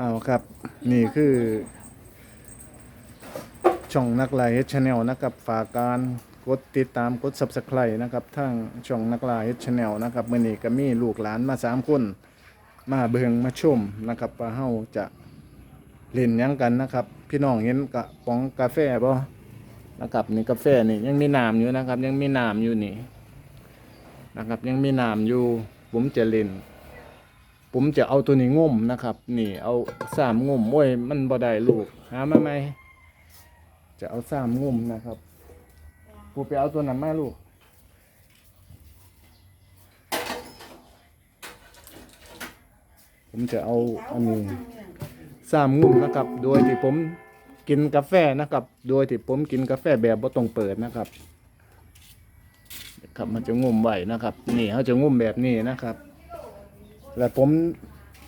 อ้าวครับ นี่คือ ช่องนักลายเฮดชาแนลนะครับฝากการกดติดตามกด subscribe นะครับทางช่องนักลายเฮดชาแนลนะครับมื่อนี้ก็มีลูกหลานมาสามคน มาเบิงมาชมนะครับว่าเฮาจะเล่นหยังกันนะครับ พี่น้องเห็นกระป๋องกาแฟบ่นะครับนี่กาแฟนี่ยังมีน้ำอยู่นะครับ ยังมีน้ำอยู่นี่นะครับ ยังมีน้ำอยู่ผมจะเล่น ผมจะเอาตัวนี้ง่มนะครับ นี่เอาสามง่มโอ้ยมันบ่ได้ลูกหามาไหมจะเอาสามง่มนะครับกูไปเอาตัวนั้นมาลูกผมจะเอาอันนี้สามงุ่มนะครับ โดยที่ผมกินกาแฟนะครับ โดยที่ผมกินกาแฟแบบบ่ต้องเปิดนะครับ ครับมันจะงุ่มไหวนะครับ นี่เขาจะงุ่มแบบนี้นะครับ แล้วผม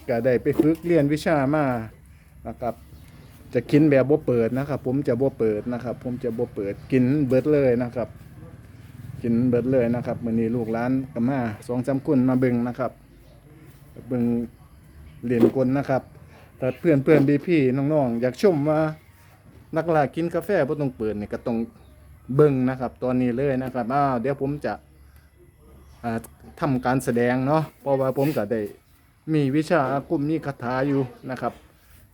ก็ได้ไปฝึกเรียนวิชามานะครับ จะกินแบบบ่เปิดนะครับ ผมจะบ่เปิดนะครับ ผมจะบ่เปิดกินเบิดเลยนะครับ กินเบิดเลยนะครับมื้อนี้ลูกหลานก็มาสองสามคนมาเบิ่งนะครับเบิ่งเหรียญกลนะครับแต่เพื่อนเพื่อนบีพี่น้องๆอยากชมว่านักล่ากินกาแฟบ่ต้องเปิดนี่ก็ต้องเบิ่งนะครับ ตอนนี้เลยนะครับอ้าวเดี๋ยวผมจะ อ่าทำการแสดงเนาะเพราะว่าผมก็ได้มีวิชาอาคมมีคาถาอยู่นะครับ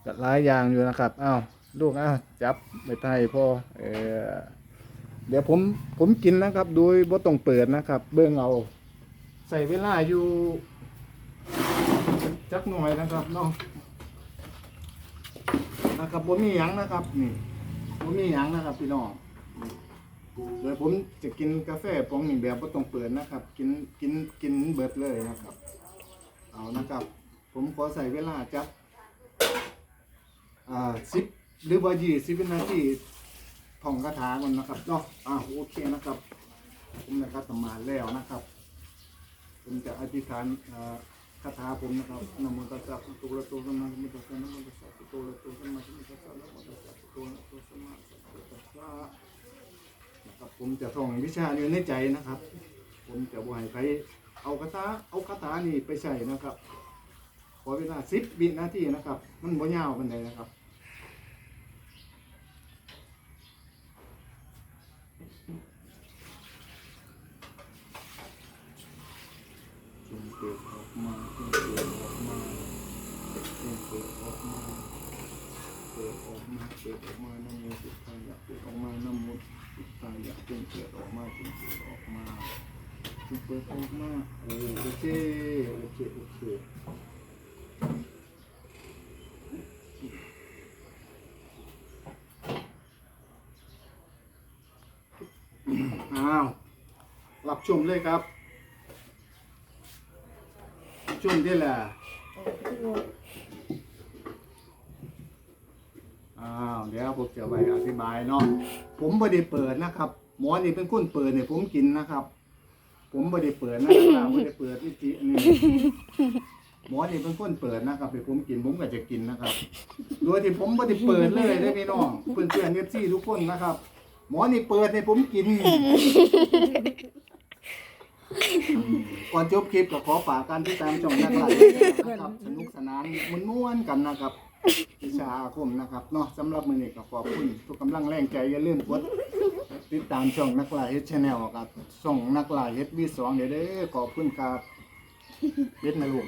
ก็หลายอย่างอยู่นะครับอ้าวลูกอ้าวจับไปไทยพ่อเออเดี๋ยวผมผมกินนะครับ โดยบ่ต้องเปิดนะครับ เบิ่งเอา ใส่เวลาอยู่จักหน่อยนะครับเนาะนะครับผมมีหยังนะครับนี่ผมมีหยังนะครับพี่น้อง โดยผมจะกินกาแฟปองนี่แบบบ่ต้องเปิดนะครับ กินกินกินเบิดเลยนะครับ เอานะครับ ผมขอใส่เวลาจักอ่าสิบหรือว่ายี่สิบวินาทีท่องคาถาก่อนนะครับเนาะอ่าโอเคนะครับ ผมนะครับประมาณแล้วนะครับ ผมจะอธิษฐานอ่อคาถาผมนะครับนะโมตัสสะภะคะวะโตอะระหะโตสัมมาสัมพุทธัสสะนะโมตัสสะภะคะวะโตอะระหะโตสัมมาสัม ผมจะท่องวิชานี้ในใจนะครับ ผมจะบ่ให้ใครเอาคาถาเอาคาถานี่ไปใส่นะครับ ขอเวลาสิบวินาทีนะครับ มันบ่ยาวปานใดนะครับจงเกิดออกมาจงเกิดออกมาจงเกิดออกมาเกิดออกมาเกิดออกมานะโมพุทธายะเกิดออกมานะโมพุ ทธายะจงเกิดออกมาจงเกิดออกมาจงเกิดออกมาโอโอเคโอเคโอเคอ้าวรับชมเลยครับช่วงที่แหละ อ้าวเดี๋ยวผมจะไปอธิบายเนาะผมไม่ได้เปิดนะครับ หมอนี่เป็นคนเปิดเนี่ยผมกินนะครับ ผมไม่ได้เปิดนะครับไม่ได้เปิดนี่จีนี่หมอนี่เป็นคนเปิดนะครับเป็นผมกินผมก็จะกินนะครับ โดยที่ผมไม่ได้เปิดเลยได้พี่น้องเพื่อนเพื่อนเอฟซีทุกคนนะครับ หมอนี่เปิดเนี่ยผมกินก่อนจบคลิปก็ขอฝากการที่ตามช่องนักไลฟ์นะครับสนุกสนานมันม่วนกันนะครับ วิชาอาคมนะครับเนาะสำหรับมือนี้ก็ขอบคุณทุกกำลังแรงใจอย่าลืมกดติดตามช่องนักลายเฮดชแนลกับช่องนักลายเฮดวีสองเดี๋ยวเด้อขอบคุณครับเฮ็ดนะลูก